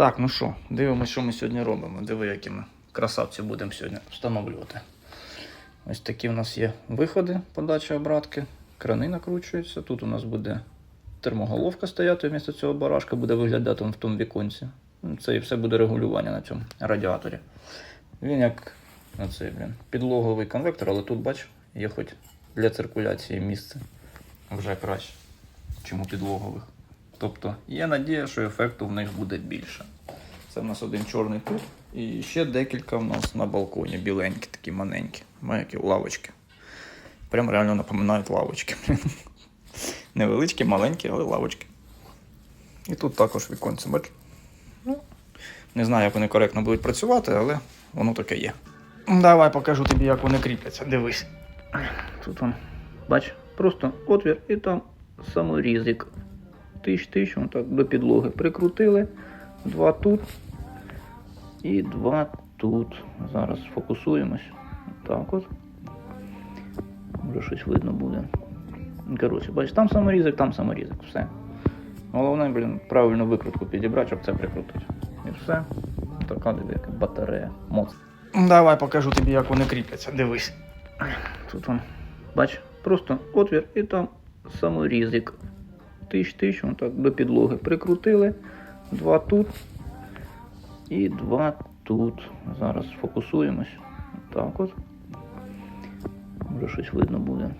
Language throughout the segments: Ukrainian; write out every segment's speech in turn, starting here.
Так, ну що, дивимося, що ми сьогодні робимо. Диви, які ми красавці будемо сьогодні встановлювати. Ось такі у нас є виходи подачі обратки, крани накручуються. Тут у нас буде термоголовка стояти вмісто цього барашка, буде виглядати в тому віконці. Ну, Це і все буде регулювання на цьому радіаторі. Він як на цей, блін, підлоговий конвектор, але тут, бач, є хоч для циркуляції місце вже краще, чим у підлогових. Тобто є надія, що ефекту в них буде більше. Це в нас один чорний тут. І ще декілька в нас на балконі, біленькі, такі маленькі, маленькі лавочки. Прям реально напоминають лавочки. Невеличкі, маленькі, але лавочки. І тут також віконце, бач. Ну, не знаю, як вони коректно будуть працювати, але воно таке є. Давай покажу тобі, як вони кріпляться. Дивись. Тут он, бач, просто отвір і там саморізик. Тиш-тиш, так до підлоги прикрутили. Два тут і два тут. Зараз фокусуємось. Так от. Може щось видно буде. Коротше, бачиш, там саморізик, там саморізик. Все. Головне, блін, правильно викрутку підібрати, щоб це прикрутити. І все. Така диви, яка батарея. Моц. Давай покажу тобі, як вони кріпляться. Дивись. Тут он, бач, просто отвір і там саморізик. Тиш-тиш, он так до підлоги прикрутили. Два тут і два тут. Зараз фокусуємось. Так от. Може щось видно буде.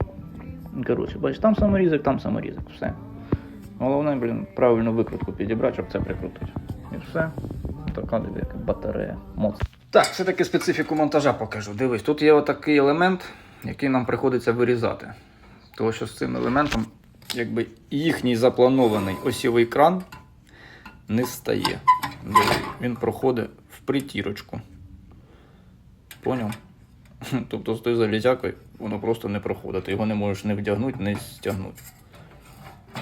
Коротше, бач, там саморізик, там саморізик. Все. Головне, блін, правильно викрутку підібрати, щоб це прикрутити. І все. Така диви, батарея. Моц. Так, все-таки специфіку монтажа покажу. Дивись, тут є отакий елемент, який нам приходиться вирізати. Тому що з цим елементом, якби їхній запланований осівий кран не стає. Він проходить в притірочку. Поняв? Тобто з тою залізякою воно просто не проходить. Ти його не можеш не вдягнути, не стягнути.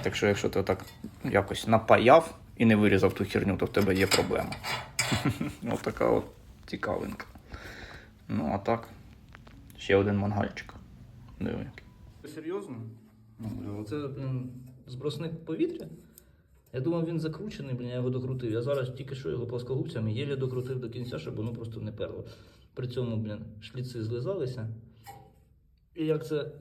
Так що, якщо ти так якось напаяв і не вирізав ту херню, то в тебе є проблема. Ось така от цікавинка. Ну, а так, ще один мангальчик. Диви. Серйозно? Ну, Це, блін, збросник повітря. Я думав, він закручений, блін, я його докрутив. Я зараз тільки що його плоскогубцями єлі докрутив до кінця, щоб воно просто не перло. При цьому, блін, шліци злизалися. І як це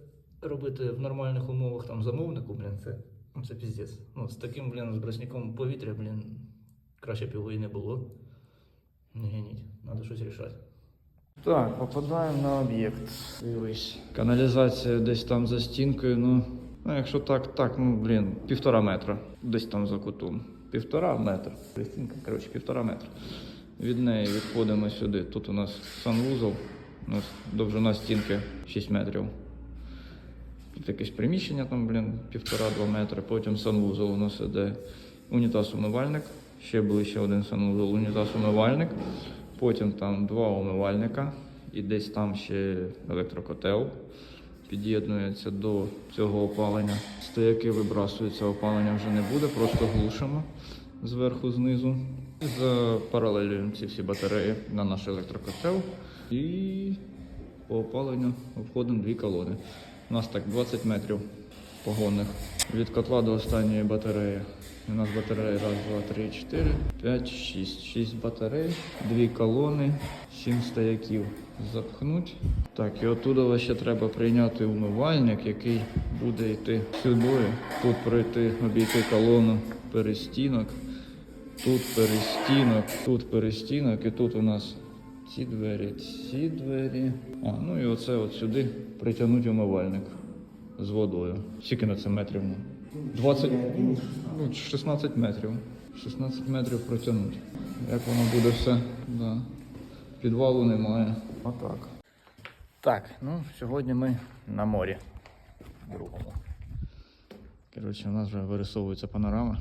робити в нормальних умовах там замовнику, блін, це, ну, це піздець. Ну, з таким, блін, збросником повітря, блін, краще б його і не було. Не геніть, треба щось рішати. Так, попадаємо на об'єкт. Дивись. Каналізація десь там за стінкою, ну. Ну, якщо так, так, ну блін, півтора метра. Десь там за кутом. Півтора метра. Стінка, коротше, півтора метра. Від неї відходимо сюди. Тут у нас санвузол. У нас довжина стінки 6 метрів. Тут якесь приміщення, там, блін, півтора-два метри. Потім санвузол у нас іде унітаз-умивальник. Ще ближче один санвузол, унітаз-умивальник. Потім там два умивальника. І десь там ще електрокотел під'єднується до цього опалення. Стояки вибрасуються, опалення вже не буде, просто глушимо зверху знизу. Запаралелюємо ці всі батареї на наш електрокотел і по опаленню обходимо дві колони. У нас так 20 метрів погонних від котла до останньої батареї. У нас батареї раз, два, три, чотири, п'ять, шість. Шість батарей, дві колони, сім стояків запхнуть. Так, і оттуда ще треба прийняти умивальник, який буде йти сюди. Тут пройти, обійти колону перестінок. Тут перестінок, тут перестінок, і тут у нас ці двері, ці двері. А, ну і оце от сюди притягнуть умивальник з водою. Скільки на це метрів? ну? 20, ну, 16 метрів. 16 метрів протягнуть. Як воно буде все? Да. Підвалу немає. Отак. Так, ну сьогодні ми на морі. Другому. Коротше, у нас вже вирисовується панорама.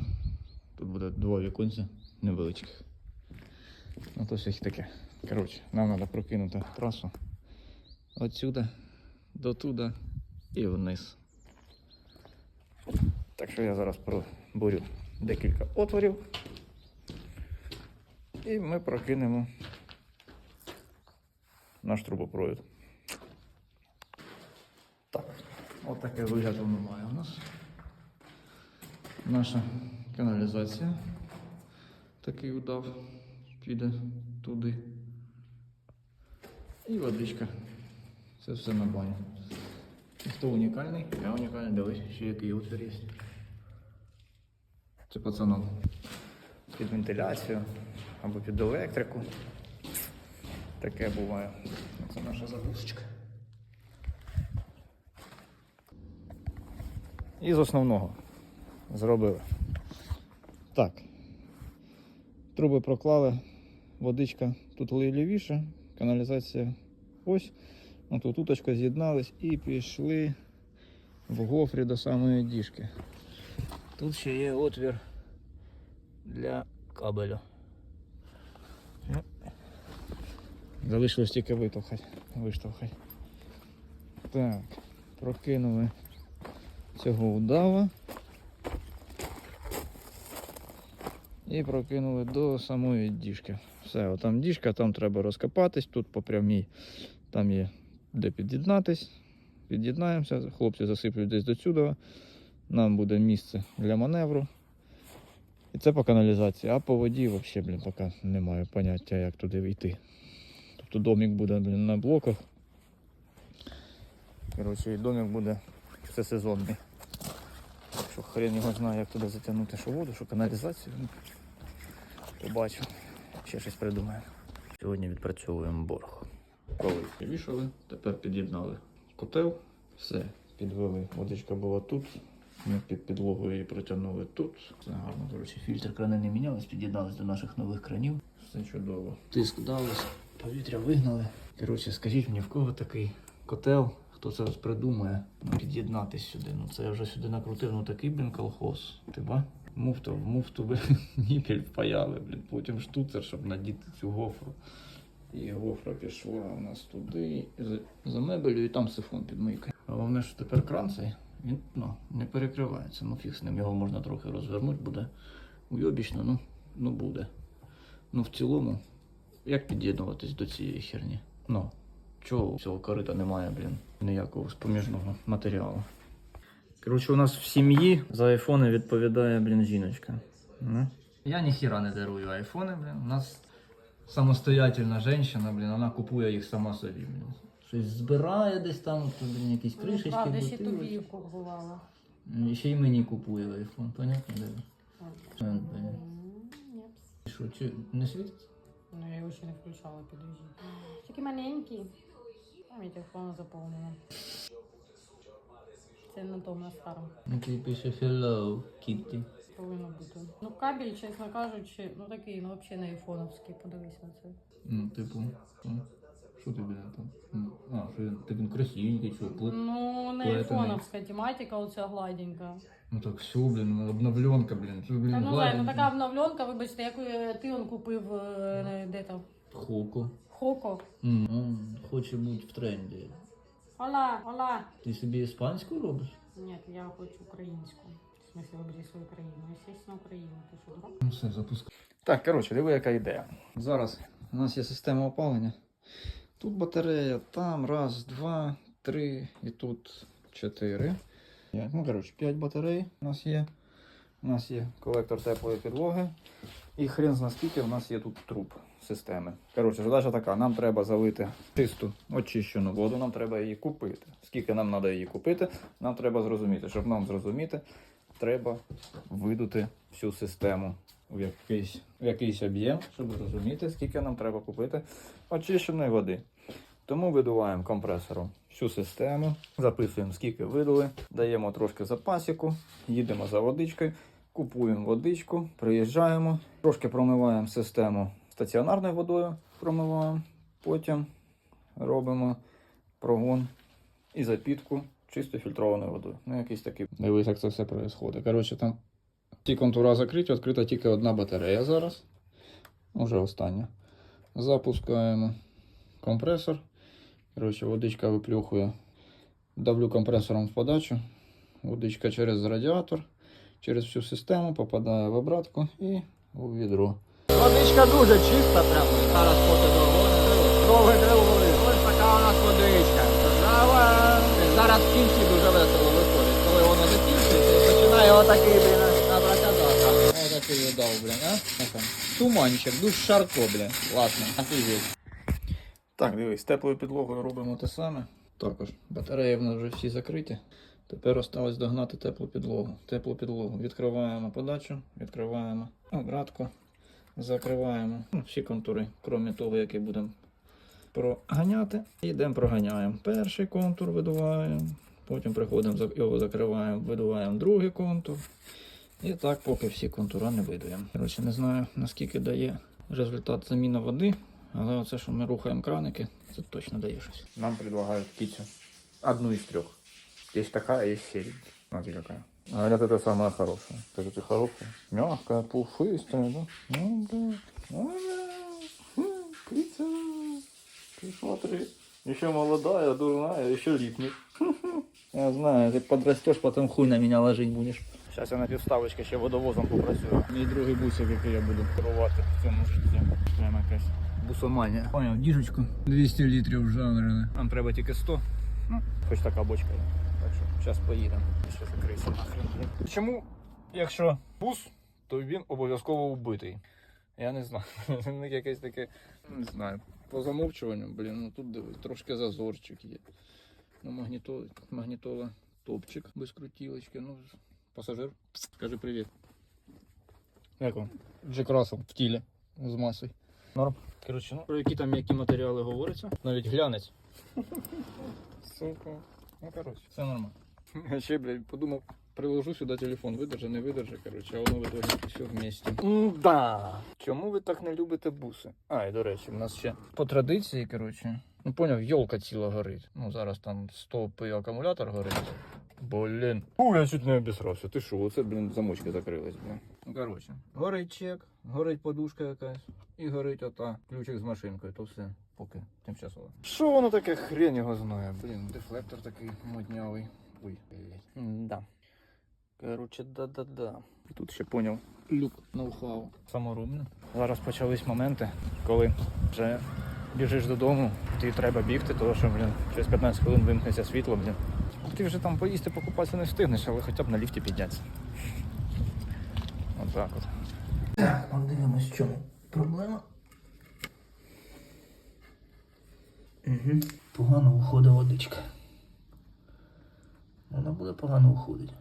Тут буде два віконця невеличких. Ну то все таке. Коротше, нам треба прокинути трасу отсюда до туди і вниз. Так що я зараз пробурю декілька отворів. І ми прокинемо наш трубопровід. Так, от вигляд воно має у нас. Наша каналізація. такий удав. Піде туди. І водичка. Це все на баню. Хто унікальний? Я унікальний, дивись, ще який отвір є. Це пацаном. Під вентиляцію або під електрику. Таке буває. Це наша заглушечка. І з основного зробили. Так. Труби проклали, водичка тут лівіше, каналізація ось. Ну, тут уточка з'єднались і пішли в гофрі до самої діжки. Тут ще є отвір для кабелю. Ну, Залишилось тільки витовхати, виштовхати. Так, прокинули цього удава. І прокинули до самої діжки. Все, отам діжка, там треба розкопатись, тут по прямій там є де під'єднатись. Під'єднаємося, хлопці засиплють десь до сюди. Нам буде місце для маневру. І це по каналізації, а по воді взагалі, блін, поки не маю поняття, як туди війти. Тобто домик буде блін, на блоках. Коротше, і домик буде всесезонний. Так що хрен його знає, як туди затягнути що воду, що каналізацію. Ну, Побачу. Ще щось придумаю. Сьогодні відпрацьовуємо борг. Коли вішали, тепер під'єднали котел, все, підвели. Водичка була тут. Ми під підлогою її протягнули тут. Все гарно, коротше, фільтр крани не мінялись, під'єднались до наших нових кранів. Все чудово. Тиск далось, повітря вигнали. Коротше, скажіть мені, в кого такий котел, хто це придумає, ну, під'єднатись сюди. Ну це я вже сюди накрутив, ну такий, блін, колхоз. Ти ба? Муфту, в муфту блін, ніпіль впаяли, блін, потім штуцер, щоб надіти цю гофру. І гофра пішла у нас туди, за, мебелю, і там сифон під мийкою. Головне, що тепер кран цей, він ну, не перекривається. Ну фіг з ним, його можна трохи розвернути, буде уйобічно, ну, ну буде. Ну в цілому, як під'єднуватись до цієї херні? Ну, чого цього корита немає, блін, ніякого споміжного матеріалу. Коротше, у нас в сім'ї за айфони відповідає, блін, жіночка. Ну. Я ніхіра не дарую айфони, блін. У нас самостоятельна жінка, блін, вона купує їх сама собі, блін. Щось збирає десь там, то, блін, якісь кришечки, Ну, Правда, ще тобі купувала. І Ще й мені купує айфон, понятно, де? Е. Ні. Що, чи не світить? Ну, я його ще не включала, підожди. Такий маленький. Там я телефон заповнила. Це на тому на старому Який пише Hello, Kitty. Повинно бути. Ну, кабель, чесно кажучи, ну такий, ну взагалі не айфоновський, подивись на це. Ну, типу, що? Що ти, блін, там? Ну, А, що він, типу, він красивенький, що, плит. Ну, не Плетений. айфоновська тематика, оця гладенька. Ну так все, блін, обновленка, блін. Що, блін, Та ну, Зай, ну гладенький. така обновленка, вибачте, яку е, ти он купив е, де там? Хоко. Хоко. М, Хоче бути в тренді. Ола, ола. Ти собі іспанську робиш? Нет, я хочу українську. Ну все, запускай. Так, коротше, диви, яка ідея. Зараз у нас є система опалення. Тут батарея, там раз, два, три і тут чотири. Ну, коротше, п'ять батарей у нас є. У нас є колектор теплої підлоги. І хрен зна скільки у нас є тут труб системи. Коротше, задача така: нам треба залити чисту очищену воду, нам треба її купити. Скільки нам треба її купити, нам треба зрозуміти. Щоб нам зрозуміти, треба видути всю систему в якийсь, в якийсь об'єм, щоб зрозуміти, скільки нам треба купити очищеної води. Тому видуваємо компресором всю систему, записуємо, скільки видули, даємо трошки запасіку, їдемо за водичкою, купуємо водичку, приїжджаємо, трошки промиваємо систему стаціонарною водою, промиваємо, потім робимо прогон і запітку чисто фільтрованою водою. Ну, якийсь такий. Дивись, як це все відбувається. Коротше, там ті контура закриті, відкрита тільки одна батарея зараз. Уже остання. Запускаємо компресор. Коротше, водичка виплюхує. Давлю компресором в подачу. Водичка через радіатор, через всю систему попадає в обратку і у відро. Водичка дуже чиста, прямо зараз поки доволі. Довге. Ось така у нас водичка. Зараз кінці дуже весело виходить. Коли воно закінчується, починає отакий, блін, абракадабра. Ось красиво дав, блін, а? Туманчик, душ шарко, блін. Ладно, офігеть. Так, дивись, теплою підлогою робимо те саме. Також батареї в нас вже всі закриті. Тепер осталось догнати теплу підлогу. Теплу підлогу. Відкриваємо подачу, відкриваємо обратку, закриваємо ну, всі контури, крім того, який будемо проганяти. Йдемо проганяємо. Перший контур видуваємо, потім приходимо, його закриваємо, видуваємо другий контур. І так, поки всі контури не видаємо. Коротше, не знаю, наскільки дає результат заміна води, але оце, що ми рухаємо краники, це точно дає щось. Нам предлагають кицю. Одну из трех. Есть такая, есть серия. Смотри какая. Говорят, это самая хорошая. Скажи, ты хорошая? Мягкая, пушистая, да? Ну, да. Ну, да. Птица. Ты смотри. Еще молодая, дурная, еще липнет. Я знаю, ты подрастешь, потом хуй на меня ложить будешь. Сейчас я на півставочки ще водовозом попрацюю. Мій другий бусик, який я буду керувати в цьому житті. Прямо якась бусоманія. Поняв, діжечку 200 літрів жаврили. Нам треба тільки 100. Ну, хоч така бочка є. Так що зараз поїдемо. Ще закрийся нахрен. Чому, якщо бус, то він обов'язково убитий? Я не знаю. Якесь таке, не знаю. По замовчуванню, блін, ну тут дивись, трошки зазорчик є. Ну, магнітола, магнітола топчик без крутілочки. Ну, пасажир, скажи привіт. Як вам? Джек Рассел в тілі з масою. Норм. Коротше, ну, про які там м'які матеріали говориться. Навіть глянець. Сука. Ну, коротше, все нормально. Я ще, блядь, подумав, приложу сюди телефон, видержи, не видержи, коротше, а воно в итоге все вместе. Да. Чому ви так не любите буси? А, і до речі, в нас ще по традиції, коротше, ну поняв, йолка ціла горить. Ну, зараз там 100 пи акумулятор горить. Блін. Фу, я чуть не обісрався. Ти що, оце, блін, замочки закрились, блін. Ну, коротше, горить чек, горить подушка якась, і горить ота ключик з машинкою, то все. Поки тимчасово. Що воно таке хрень його знає? Блін, дефлектор такий моднявий. Ой, блядь. Да. Коротше, да-да-да. Тут ще поняв люк ноу-хау. Саморобно. Зараз почались моменти, коли вже біжиш додому, тобі треба бігти, тому що, блін, через 15 хвилин вимкнеться світло, блін. Ти вже там поїсти, покупатися не встигнеш, але хоча б на ліфті піднятися. От так от. Так, от дивимось, в чому проблема. Угу. Погано уходить водичка. Вона буде погано уходити.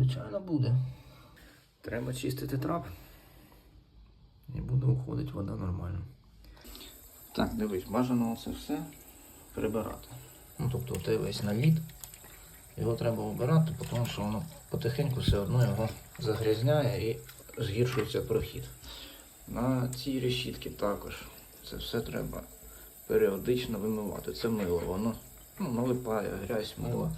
Звичайно буде. Треба чистити трап. І буде уходити вода нормально. Так, дивись, бажано це все прибирати. Ну, тобто той весь наліт. Його треба обирати, тому що воно потихеньку все одно його загрязняє і згіршується прохід. На цій решітці також це все треба періодично вимивати. Це мило, воно ну, налипає, грязь, мило.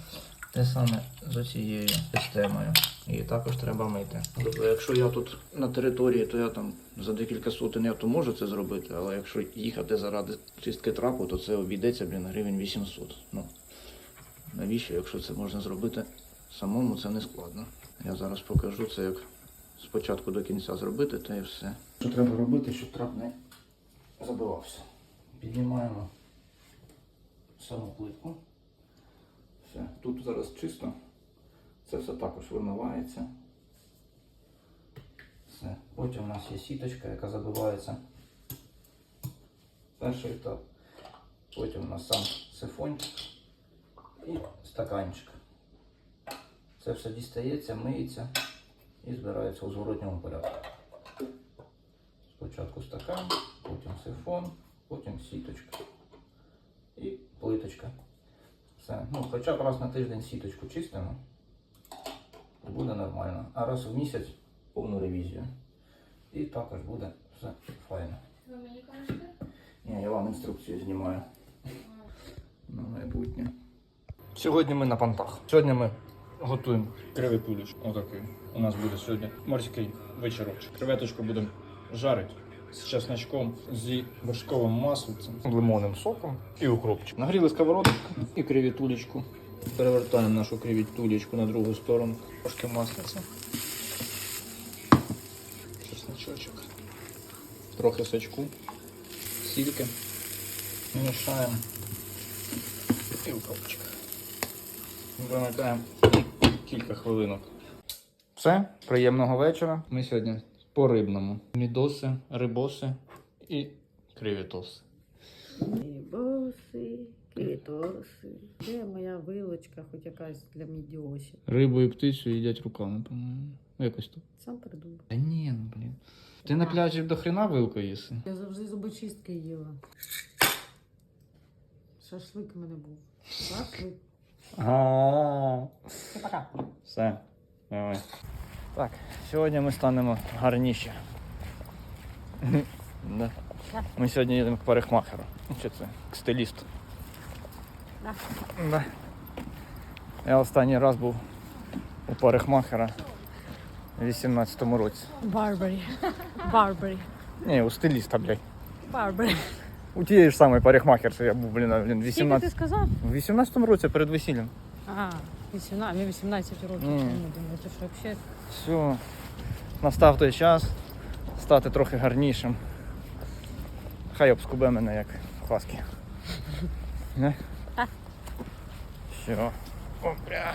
Те саме з цією системою. Її також треба мити. Тобто, якщо я тут на території, то я там за декілька сотень я то можу це зробити, але якщо їхати заради чистки трапу, то це обійдеться, блін, гривень 800. Ну, навіщо, якщо це можна зробити самому, це не складно. Я зараз покажу це як спочатку до кінця зробити, та і все. Що треба робити, щоб трап не забивався. Піднімаємо саму плитку. Все. Тут зараз чисто. Це все також вимивається. Все. Потім у нас є сіточка, яка забивається. Перший етап. Потім у нас сам сифончик і стаканчик. Це все дістається, миється і збирається у зворотньому порядку. Спочатку стакан, потім сифон, потім сіточка і плиточка. Все. Ну, хоча б раз на тиждень сіточку чистимо, буде нормально. А раз в місяць повну ревізію. І також буде все файно. Ви мені кажете? Ні, я вам інструкцію знімаю. На майбутнє. Сьогодні ми на понтах. Сьогодні ми готуємо кривий пуліч. Отакий. У нас буде сьогодні морський вечірок. Креветочку будемо жарити з чесночком, зі вершковим маслом, лимонним соком і укропчик. Нагріли сковородку і кривітулечку. Перевертаємо нашу кривітулечку на другу сторону. Трошки маслиця. Чесночочок. Трохи сачку сільки. Мішаємо і укропчик. Вимикаємо кілька хвилинок. Все, приємного вечора. Ми сьогодні по рибному. Мідоси, рибоси і кривітоси. Боси, квітоси. Де моя вилочка, хоч якась для мідіосів? Рибу і птицю їдять руками, по-моєму. Якось тут. Сам придумав. Та ні, ну блін. Ти на пляжі до хрена вилку їси? Я завжди зубочистки їла. Шашлик у мене був. Шашлик. А. Все, давай. Так, сьогодні ми станемо гарніші. Да. Ми сьогодні їдемо к парикмахеру. Ну, Чи це? К стилісту. Да. Да. Я останній раз був у парикмахера у 18-му році. Барбарі. Барбарі. Ні, у стиліста, блядь. Барбарі. У тієї ж самої парикмахерші я був, блін, блін Скільки ти сказав? у 18-му році перед весіллям. А, 18, мені 18 років. Ні. Чому думаю, це що взагалі? Все, настав той час стати трохи гарнішим. Хай обскубе мене як хаски. Все. О, бля.